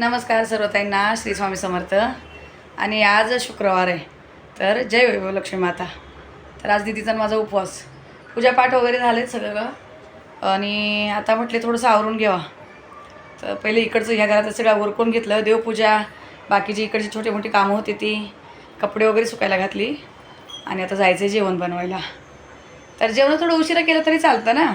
नमस्कार सर्व ताईंना श्री स्वामी समर्थ. आणि आज शुक्रवार आहे तर जय वैभव लक्ष्मी माता. तर आज दिदीचा आणि माझा उपवास. पूजापाठ वगैरे झाले सगळं. आणि आता म्हटले थोडंसं आवरून घ्यावा. तर पहिले इकडचं ह्या घरात सगळं उरकून घेतलं. देवपूजा बाकीची इकडची छोटी मोठी कामं होती ती कपडे वगैरे सुकायला घातली. आणि आता जायचं आहे जेवण बनवायला. तर जेवण थोडं उशिरा केलं तरी चालतं ना.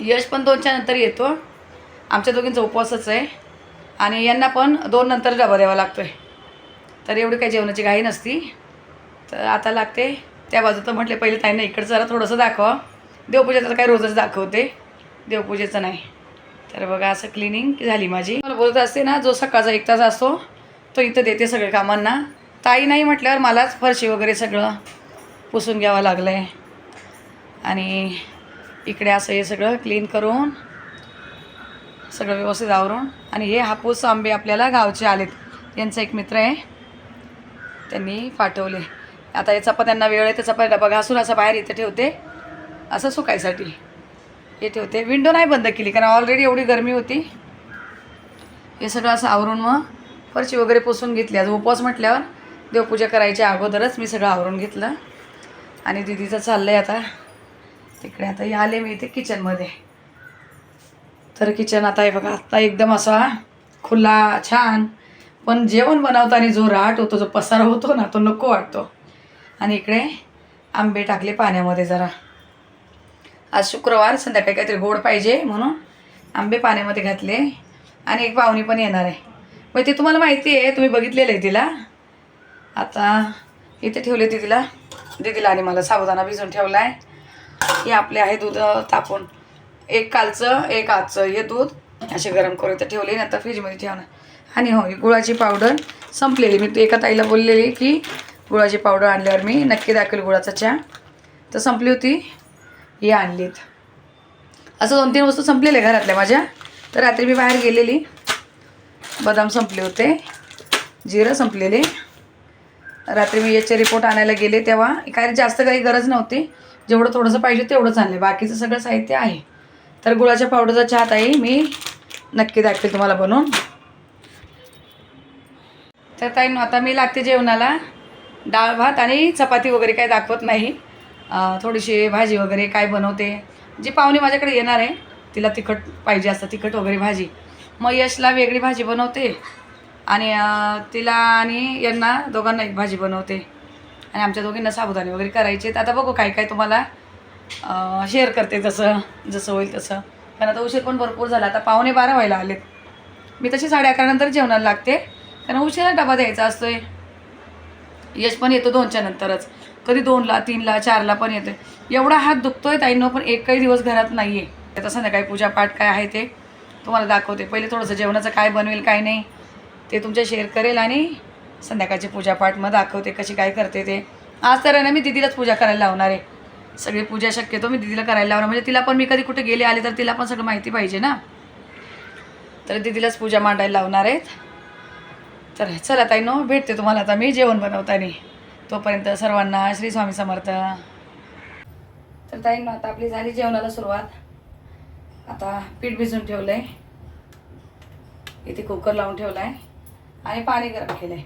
यश पण दोनच्या नंतर येतो. आमच्या दोघींचा उपवासच आहे. आणि यांना पण दोन नंतर डबा द्यावा लागतो आहे तर एवढी काही जेवणाची घाई नसती. तर आता लागते. त्या बाजू तर म्हटले पहिले ताईंना इकडचं जरा थोडंसं दाखवा. देवपूजेचं तर काही रोजच दाखवते. देवपूजेचं नाही. तर बघा असं क्लिनिंग झाली माझी. मला बोलत असते ना जो सकाळचा एक तास असतो तो इथं देते सगळे कामांना. ताई नाही म्हटल्यावर मलाच फरशी वगैरे सगळं पुसून घ्यावं लागलं आहे आणि इकडे असं हे सगळं क्लीन करून सगळं व्यवस्थित आवरून. आणि हे हापूस आंबे आपल्याला गावचे आलेत. यांचा एक मित्र आहे. त्यांनी पाठवले. आता याचा पण त्यांना वेळ आहे. त्याचा पण डबा घासून असं बाहेर इथे ठेवते. असं सुकायसाठी. हे ठेवते. विंडो नाही बंद केली कारण ऑलरेडी एवढी गरमी होती. हे सगळं असं आवरून मग फरची वगैरे पुसून घेतली. आज उपवास म्हटल्यावर देवपूजा करायच्या अगोदरच मी सगळं आवरून घेतलं. आणि दिदीचं चाललं आहे आता. तिकडे आता हे आले मी इथे किचनमध्ये तर किचन आता हे बघा आत्ता एकदम असा खुला छान. पण जेवण बनवताना जो राट होतो जो पसारा होतो ना तो नको वाटतो. आणि इकडे आंबे टाकले पाण्यामध्ये जरा. आज शुक्रवार संध्याकाळी काहीतरी गोड पाहिजे म्हणून आंबे पाण्यामध्ये घातले. आणि एक पाहुणी पण येणार आहे. मग ते तुम्हाला माहिती आहे तुम्ही बघितलेलं आहे तिला. आता इथे ठेवले दिदीला दिदीला आणि मला साबुदाणा भिजून ठेवला आहे हे आपले आहे दूध तापून. एक कालचं एक आजचं. हे दूध असे गरम करून इथं ठेवले नंतर फ्रीजमध्ये ठेवणार. आणि हो ही गुळाची पावडर संपलेली. मी एका ताईला बोललेली की गुळाची पावडर आणल्यावर मी नक्की दाखवेल गुळाचा चहा. तर संपली होती. ही आणलीत. असं दोन तीन वस्तू संपलेल्या घरातल्या माझ्या. तर रात्री मी बाहेर गेलेली. बदाम संपले होते. जिरं संपलेले. रात्री मी याचे रिपोर्ट आणायला गेले तेव्हा. काय जास्त काही गरज नव्हती. जेवढं थोडंसं पाहिजे तेवढंच आणले. बाकीचं सगळं साहित्य आहे. तर गुळाच्या पावडरचा चहा ताई मी नक्की दाखवेल तुम्हाला बनवून. तर ताई आता मी लागते जेवणाला. डाळ भात आणि चपाती वगैरे काय दाखवत नाही. थोडीशी भाजी वगैरे काय बनवते. जी पाहुणे माझ्याकडे येणार आहे तिला तिखट पाहिजे असतं तिखट वगैरे भाजी. मग यशला वेगळी भाजी बनवते. आणि तिला आणि यांना दोघांना एक भाजी बनवते. आणि आमच्या दोघींना साबुदाणे वगैरे करायचे तर आता बघू काय काय तुम्हाला शेअर करते जसं जसं होईल तसं. कारण आता उशीर पण भरपूर झाला. आता पावणे बारा व्हायला आलेत. मी तशी साडे अकरानंतर जेवणाला लागते. कारण उशिरा डबा द्यायचा असतो आहे यश पण येतो दोनच्या नंतरच. कधी दोनला तीनला चारला पण येतोय. एवढा हात दुखतो आहे ताईंनो पण एक काही दिवस घरात नाही आहे आता संध्याकाळी पूजापाठ काय आहे ते तुम्हाला दाखवते. पहिले थोडंसं जेवणाचं काय बनवेल काय नाही ते तुमच्या शेअर करेल आणि संध्याकाळची पूजापाठ मग दाखवते कशी काय करते ते. आज तर ना मी दिदीलाच पूजा करायला लावणार आहे. सगळी पूजा शक्यतो मी दिदीला करायला लावणार. म्हणजे तिला पण मी कधी कुठे गेले आले तर तिला पण सगळं माहिती पाहिजे ना. तर दिदीलाच पूजा मांडायला लावणार आहेत. तर चला ताई नो भेटते तुम्हाला आता मी जेवण बनवताना. तोपर्यंत सर्वांना श्री स्वामी समर्थ. तर ताई आता आपली झाली जेवणाला सुरुवात. आता पीठ भिजून ठेवलं आहे इथे कुकर लावून ठेवला आहे आणि पाणी गरम केलं आहे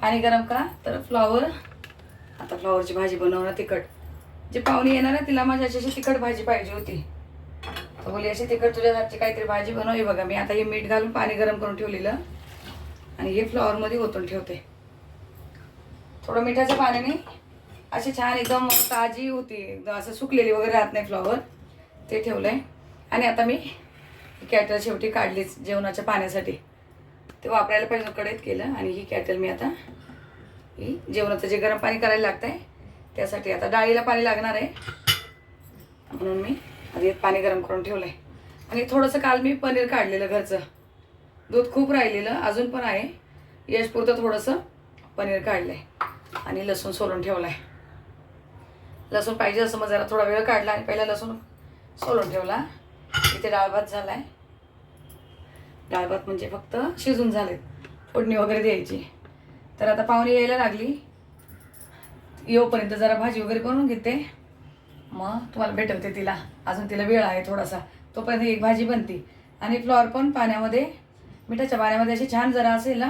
पाणी गरम का तर फ्लॉवर आता फ्लॉवरची भाजी बनवणं तिखट. जे पाहुणे येणार आहे तिला माझ्या अशी तिखट भाजी पाहिजे होती. तर बोली अशी तिखट तुझ्या हातची काहीतरी भाजी बनवली बघा. मी आता हे मीठ घालून पाणी गरम करून ठेवलेलं आणि हे फ्लॉवरमध्ये ओतून ठेवते. थोडं मिठाच्या पाण्याने अशी छान एकदम ताजी होती. असं सुकलेली वगैरे राहत नाही फ्लॉवर ते ठेवलं आहे आणि आता मी कॅटल शेवटी काढलीच जेवणाच्या पाण्यासाठी. ते वापरायला पाहिजे कडेत केलं आणि ही कॅटल मी आता ही जेवणाचं जे गरम पाणी करायला लागतं आहे त्यासाठी आता डाळीला पाणी लागणार आहे. म्हणून मी आधी पाणी गरम करून ठेवलं आहे आणि थोडंसं काल मी पनीर काढलेलं घरचं. दूध खूप राहिलेलं अजून पण आहे. यशपुरतं थोडंसं पनीर काढलं आहे आणि लसूण सोलून ठेवला आहे लसूण पाहिजे असं मग जरा थोडा वेळ काढला आणि पहिला लसूण सोलून ठेवला. इथे डाळ भात झाला आहे डाळ भात म्हणजे फक्त शिजून झालेत. फोडणी वगैरे द्यायची. तर आता पाहुणे यायला लागली. येऊपर्यंत जरा भाजी वगैरे करून घेते. मग तुम्हाला भेटवते तिला. अजून तिला वेळ आहे थोडासा. तोपर्यंत एक भाजी बनते. आणि फ्लॉवर पण पाण्यामध्ये मिठाच्या पाण्यामध्ये अशी छान जरा असेल ना.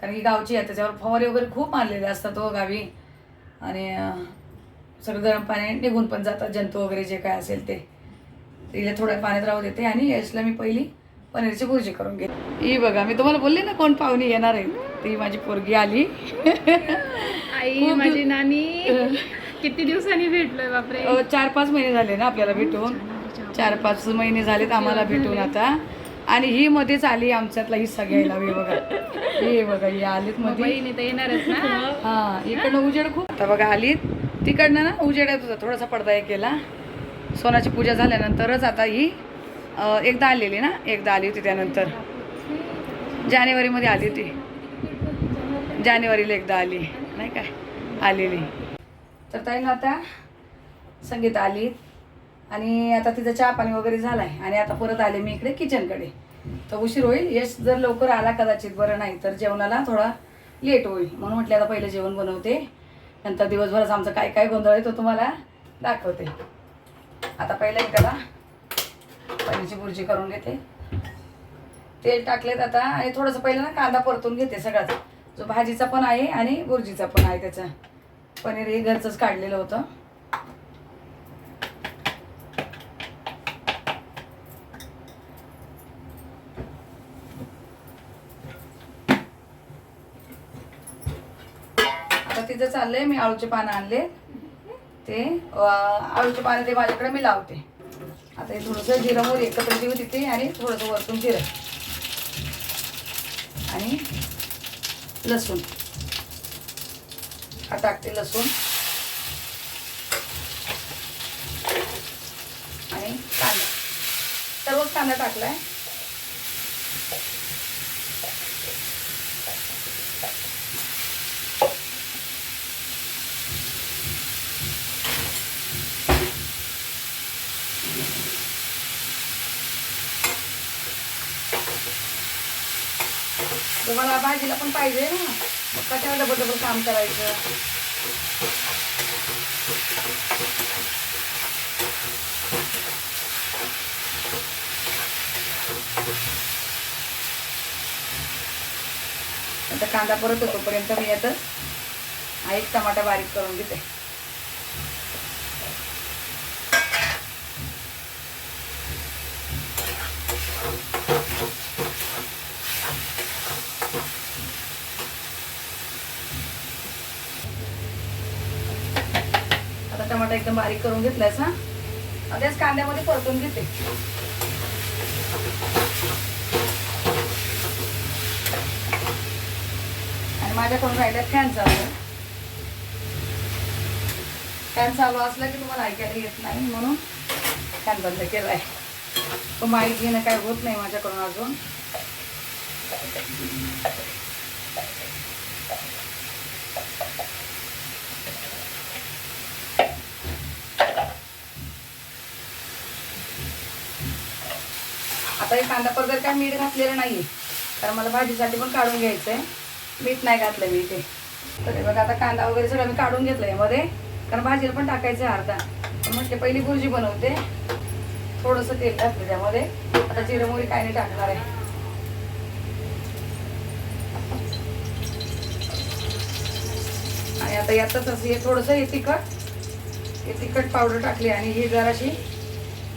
कारण की गावची आहे त्याच्यावर फवारे वगैरे खूप मारलेले असतात हो गावी. आणि सगळं गरम पाणी निघून पण जातात जंतू वगैरे जे काय असेल ते. तिला थोड्या पाण्यात राहू देते आणि यशला मी पहिली पनीरची भुर्जी करून घेते. ही बघा मी तुम्हाला बोलले ना कोण पाहुणी येणार आहे. ती माझी पोरगी आली. आई खूप माझी दिव- नानी. किती दिवसांनी भेटलोय बापरे. अ, चार पाच महिने झाले ना आपल्याला भेटून. चार पाच महिने झालेत आम्हाला भेटून आता. आणि ही मध्येच आली आमच्यातला हिस्सा घ्यायला हे बघा. हे बघा ही आलीत मध्ये बहिणी तर येणारच ना. हा इकडनं उजेड खूप. आता बघा आलीत. तिकडनं ना उजेड येत होता थोडासा पडदा हे केला. सोनाची पूजा झाल्यानंतरच आता ही अ, एकदा आलेली ना. एकदा आली होती त्यानंतर. जानेवारीमध्ये आली होती. जानेवारीला एकदा आली. नाही काय? आलेली. तर ताई ना आता संगीत आली. आणि आता तिचं चहा पाणी वगैरे झाला आहे आणि आता परत आले मी इकडे किचनकडे तर उशीर होईल. यश जर लवकर आला कदाचित बरं नाही तर जेवणाला थोडा लेट होईल. म्हणून म्हटलं आता पहिलं जेवण बनवते. नंतर दिवसभराचं आमचं काय काय गोंधळ आहे तो तुम्हाला दाखवते. आता पहिलं मी त्याला पनीरची भुर्जी करून घेते. तेल टाकलेत आता. आणि थोडंसं पहिलं ना कांदा परतून घेते सगळ्यात. जो भाजीचा पण आहे आणि भुर्जीचा पण आहे त्याचा. पनीर हे घरचंच काढलेलं होतं. आता तिथं चाललंय मी आळूचे पानं आणले. ते आळूचे पानं ते माझ्याकडे मी लावते. आता हे थोडंसं जिरं मोहरी एकत्र देऊ तिथे आणि थोडंसं वरतून जिरं. आणि लसूण. हा टाकते लसूण. आणि कांदा. सर्वच कांदा टाकलाय. आहे भाजीला पण पाहिजे ना. मग कशाला डबल डबल काम करायचं? आता कांदा परत होतोपर्यंत मी आता हा एक टमाटा बारीक करून घेते. टमाटा एकदम बारीक करून घेतलायस हा? त्याच कांद्यामध्ये परतून घेते. आणि माझ्याकडून राहिला फॅन चालू. फॅन चालू असला की तुम्हाला ऐकायला येत नाही म्हणून फॅन बंद केलाय. तो माहीत घेणं काय होत नाही माझ्याकडून अजून. आता हे कांदा जर काय मीठ घातलेलं नाही कारण मला भाजीसाठी पण काढून घ्यायचं आहे मीठ नाही घातलं मी इथे. तर हे बघा आता कांदा वगैरे सगळं मी काढून घेतलं यामध्ये. कारण भाजीला पण टाकायचं आहे अर्धा. म्हटले पहिली भुर्जी बनवते. थोडंसं तेल टाकलं त्यामध्ये. आता जिरं काय नाही टाकणार आहे. आणि आता यातच असं हे थोडंसं हे तिखट. हे तिखट पावडर टाकली आणि ही जराशी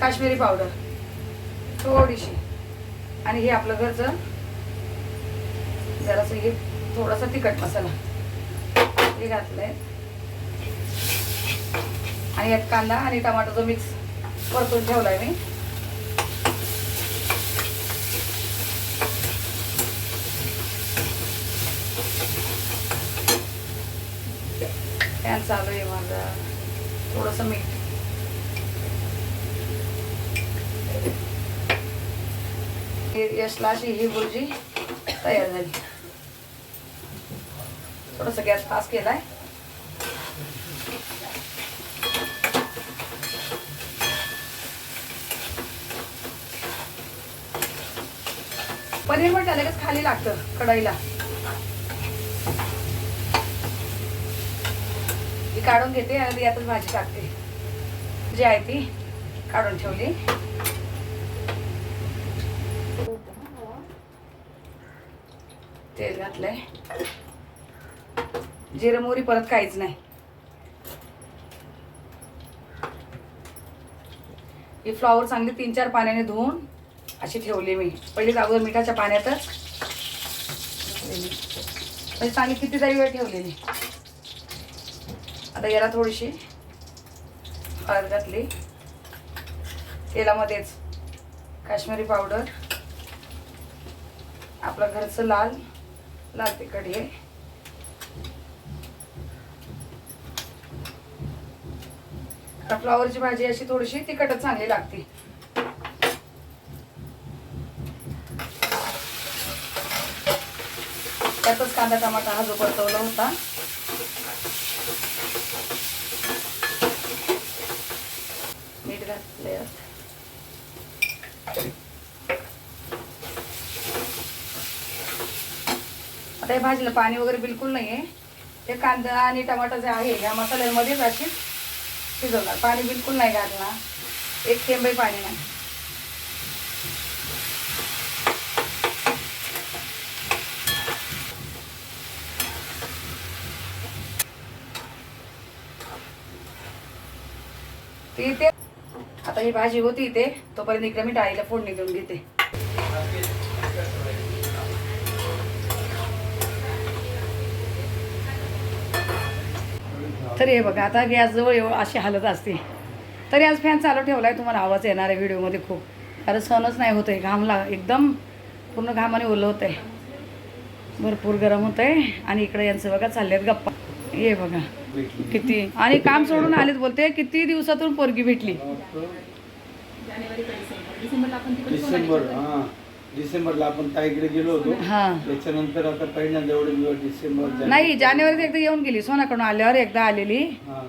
काश्मीरी पावडर. थोडीशी आणि हे आपलं घरचं. जरासं हे थोडासा तिखट मसाला. हे घातलंय. आणि यात कांदा आणि टमाटोचं मिक्स परतून ठेवलाय मी. फॅन चालू आहे माझा. थोडंसं मीठ. हे अशी ही भुर्जी तयार झाली. थोडस गॅस फास्ट केलाय. पनीर म्हटलं लगेच खाली लागतं कढईला. ती काढून घेते आणि यातच भाजी टाकते. जी आहे ती काढून ठेवली तेल घातलंय जिरं मोहरी परत काहीच नाही. ही फ्लॉवर चांगली तीन चार पाण्याने धुवून अशी ठेवली मी. पहिलीच अगोदर मिठाच्या पाण्यातच. म्हणजे चांगली कितीतरी वेळ ठेवलेली आता याला थोडीशी हळद घातली. तेलामध्येच काश्मीरी पावडर आपलं घरचं लाल लाल तिखट हे. आता फ्लॉवरची भाजी अशी थोडीशी तिखटच चांगली लागते. त्यातच कांदा टमाटा हा जो परतवला होता. मीठ घातले आता. या भाजीला पाणी वगैरे बिलकुल नाही आहे ते कांदा आणि टमाटर जे आहे या मसाल्यांमध्येच अशी शिजवणार पाणी बिलकुल नाही घालणार एक थेंबही पाणी नाही. ती इथे आता ही भाजी होती इथे. तोपर्यंत इकडे मी डाळीला फोडणी देऊन घेते. तर हे बघा आता गॅसजवळ एव अशी हालत असते. तरी आज फॅन चालू ठेवला आहे तुम्हाला आवाज येणार आहे व्हिडिओमध्ये खूप. कारण सहनच नाही होत आहे घामला एकदम पूर्ण घामाने ओलं होतं आहे भरपूर गरम होत आहे आणि इकडे यांचं बघा चालले आहेत गप्पा. ये बघा किती आणि काम सोडून आलेत बोलते किती दिवसातून पोरगी भेटली? डिसेंबर डिसेंबरला आपण हा ताईकडे गेलो होतो. हां. त्याच्यानंतर आता पहिल्यांदा एवढे दिवस डिसेंबर जानेवारी. नाही जानेवारीत एकदा येऊन गेली. सोनाकडून आल्यावर एकदा आलेली. हा.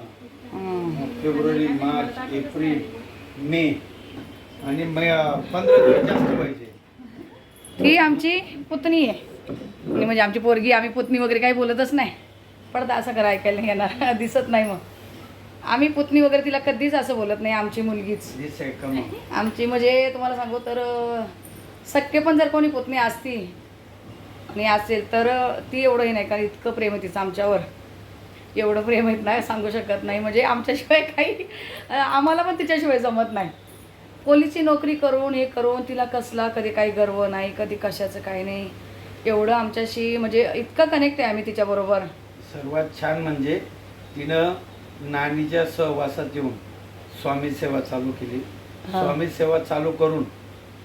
हं. मग फेब्रुवारी मार्च एप्रिल मे आणि मै पंधरा दिवस जास्त पाहिजे. ती आमची पुतणी आहे. आणि म्हणजे आमची पोरगी आम्ही पुतणी वगैरे काही बोलतच नाही. पडदा असं करा ऐकायला नाही येणार. दिसत नाही मग. आम्ही पुतणी वगैरे तिला कधीच असं बोलत नाही आमची मुलगीच. दिस आहे आमची म्हणजे तुम्हाला सांगू तर अं, सख्खे पण जर कोणी पुतणी असती आणि असेल तर ती एवढंही नाही कारण इतकं प्रेम आहे तिचं आमच्यावर. एवढं प्रेम आहेत नाही सांगू शकत नाही. म्हणजे आमच्याशिवाय काही आम्हाला पण तिच्याशिवाय जमत नाही. पोलीसची नोकरी करून हे करून तिला कसला कधी काही गर्व नाही कधी कशाचं काही नाही. एवढं आमच्याशी म्हणजे इतकं कनेक्ट आहे आम्ही तिच्याबरोबर. सर्वात छान म्हणजे तिनं नानीच्या सहवासात येऊन स्वामी सेवा चालू केली. स्वामी सेवा चालू करून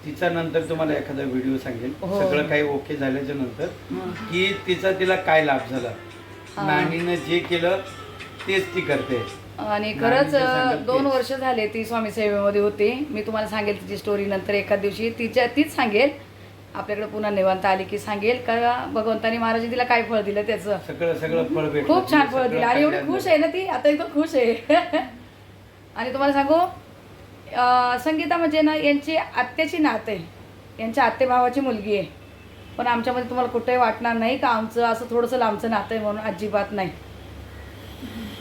तिचा नंतर तुम्हाला एखादा व्हिडिओ सांगेल हो. सगळं काही ओके झाल्याच्यानंतर. की तिचा तिला काय लाभ झाला. हा. नानीनं जे केलं तेच ती करते. आणि खरंच सांगत दोन तेच. वर्ष झाले ती स्वामी सेवेमध्ये होती. मी तुम्हाला सांगेल तिची स्टोरी नंतर एका दिवशी. तिच्या तीच सांगेल. आपल्याकडे पुन्हा निवांत आली की सांगेल. का भगवंतानी महाराज तिला काय फळ दिलं त्याचं? सगळं सगळं फळ भेटलं खूप छान फळ सगळं दिलं आणि एवढी. खुश आहे ना ती? आता एकदम खुश आहे. आणि तुम्हाला सांगू संगीता म्हणजे ना यांची आत्याची नात. आहे यांच्या आत्तेभावाची मुलगी आहे. पण आमच्यामध्ये तुम्हाला कुठेही वाटणार नाही का आमचं असं थोडंसं लांबचं नातं आहे म्हणून अजिबात नाही.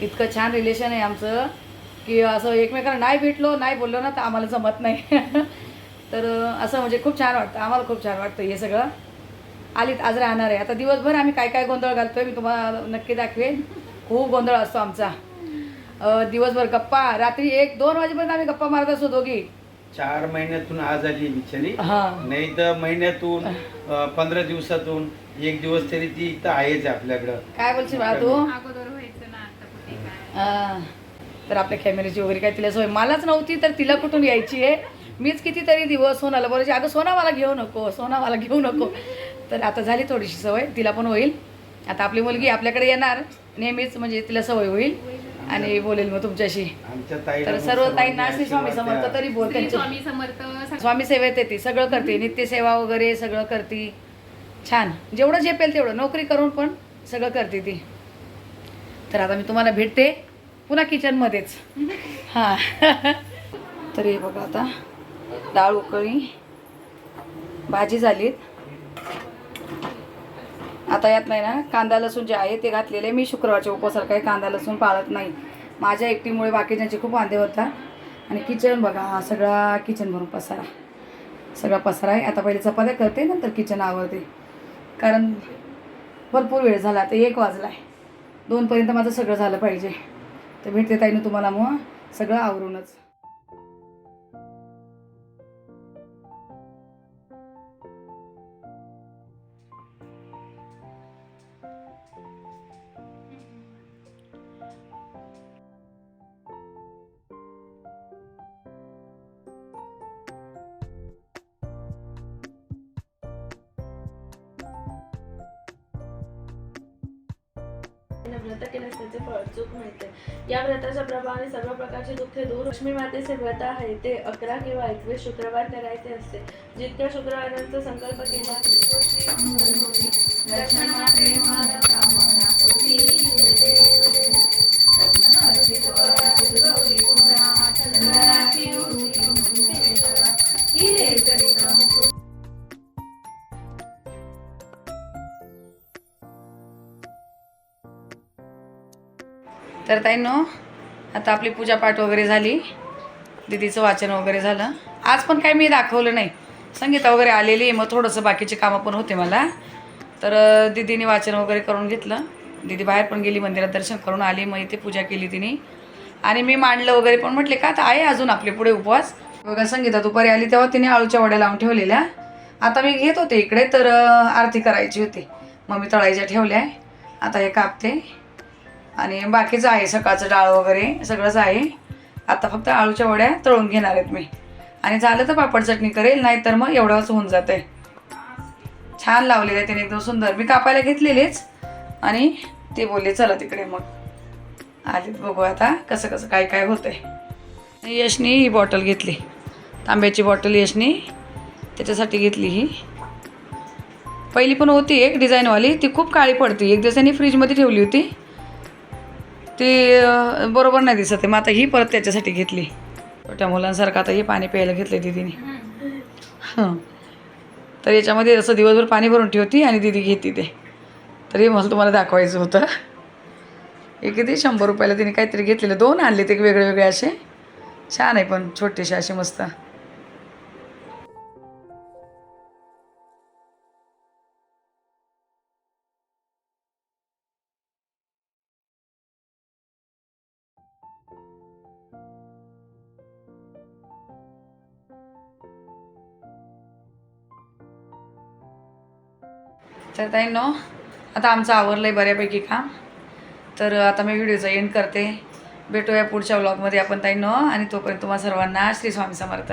इतकं छान रिलेशन आहे आमचं की असं एकमेकांना नाही भेटलो नाही बोललो ना तर आम्हाला जमत नाही. तर असं म्हणजे खूप छान वाटतं. आम्हाला खूप छान वाटतं हे सगळं. आलीत आज राहणार आहे. आता दिवसभर आम्ही काय काय गोंधळ घालतोय मी तुम्हाला नक्की दाखवेन. खूप गोंधळ असतो आमचा. दिवसभर गप्पा. रात्री एक दोन वाजेपर्यंत आम्ही गप्पा मारत असतो दोघी. चार महिन्यातून आज आली बिचारी. हा. नाही तर महिन्यातून अं, पंधरा दिवसातून एक दिवस तरी ती इथं आहेच आपल्याकडं. काय बोलशील बाळा तू? अगोदर व्हायचं ना आता कुठे काय? अं, तर आपल्या कॅमेऱ्याची वगैरे काय तिला सवय मलाच नव्हती तर तिला कुठून यायची आहे मीच कितीतरी दिवस सोनाला बोलायची अगं सोना मला घेऊ नको सोना मला घेऊ नको. तर आता झाली थोडीशी सवय तिला पण होईल. आता आपली मुलगी आपल्याकडे येणार. नेहमीच म्हणजे तिला सवय होईल. आणि बोलेल मग तुमच्याशी. तर सर्व ताईंना श्री स्वामी समर्थ. तरी बोल श्री त्यांच्या स्वामी समर्थ स्वामी सेवेत येते सगळं करते नित्यसेवा वगैरे सगळं करते. छान. जेवढं झेपेल तेवढं. नोकरी करून पण सगळं करते ती. तर आता मी तुम्हाला भेटते पुन्हा किचनमध्येच हां. तर हे बघा आता. डाळ उकळी. भाजी झालीत. आता यात नाही ना कांदा लसूण जे आहे ते घातलेले. मी शुक्रवारच्या उपवासाला काही कांदा लसूण पाळत नाही. माझ्या एकटीमुळे बाकीच्यांचे खूप वांदे होतात. आणि किचन बघा हा सगळा किचन भरून पसारा. सगळा पसारा आहे. आता पहिले चपात्या करते नंतर किचन आवरते. कारण भरपूर वेळ झाला आता एक वाजला आहे दोनपर्यंत माझं सगळं झालं पाहिजे. तर भेटते ताईनं तुम्हाला मग. सगळं आवरूनच. व्रत नसल्याचे फळ चूक मिळते या व्रताच्या प्रभावाने सर्व प्रकारचे दुःखे दूर लक्ष्मी मातेचे व्रत आहे ते अकरा किंवा एकवीस शुक्रवार करायचे असते जितक्या शुक्रवारांचा संकल्प केला तर ताईंनो आता आपली पूजापाठ वगैरे झाली. दिदीचं वाचन वगैरे झालं. आज पण काही मी दाखवलं नाही. संगीता वगैरे आलेली मग थोडंसं बाकीचे कामं पण होते मला. तर दिदीने दीदीने वाचन वगैरे करून घेतलं. दीदी बाहेर पण गेली मंदिरात दर्शन करून आली मग इथे पूजा केली तिने. आणि मी मांडलं वगैरे पण म्हटले का आता आहे अजून आपले पुढे उपवास? बघा संगीता दुपारी आली तेव्हा तिने आळूच्या वड्या लावून ठेवलेल्या. आता मी घेत होते इकडे तर आरती करायची होती. मग मी तळायच्या ठेवल्या. आता हे कापते. आणि बाकीचं आहे सकाळचं डाळ वगैरे सगळंच आहे. आता फक्त आळूच्या वड्या तळून घेणार आहेत मी. आणि झालं तर पापड चटणी करेल नाही तर मग एवढंच होऊन जातं आहे छान लावलेलं आहे त्याने एकदम सुंदर. मी कापायला घेतलेलेच. आणि ते बोलले चला तिकडे मग. आलीत बघू आता कसं कसं काय काय होतंय. यशनी ही बॉटल घेतली. तांब्याची बॉटल यशनी त्याच्यासाठी घेतली ही. पहिली पण होती एक डिझाईनवाली ती खूप काळी पडती. एक दिवसांनी फ्रीजमध्ये ठेवली होती. ती बरोबर नाही दिसत आहे. मग आता ही परत त्याच्यासाठी घेतली. छोट्या मुलांसारखं आता ही पाणी प्यायला घेतलं दिदीने. हं. तर याच्यामध्ये असं दिवसभर पाणी भरून ठेवती आणि दिदी घेते ते. तरी मला तुम्हाला दाखवायचं होतं. हे किती? शंभर रुपयाला तिने काहीतरी घेतलेलं. दोन आणले ते वेगळे वेगळे असे. छान आहे पण छोटेसे असे मस्त. तर ताईंनो आता आमचं आवरलं आहे बऱ्यापैकी काम. तर आता मी व्हिडिओचा एंड करते. भेटूया पुढच्या व्लॉगमध्ये आपण ताई नो आणि तोपर्यंत तुम्हा सर्वांना श्री स्वामी समर्थ.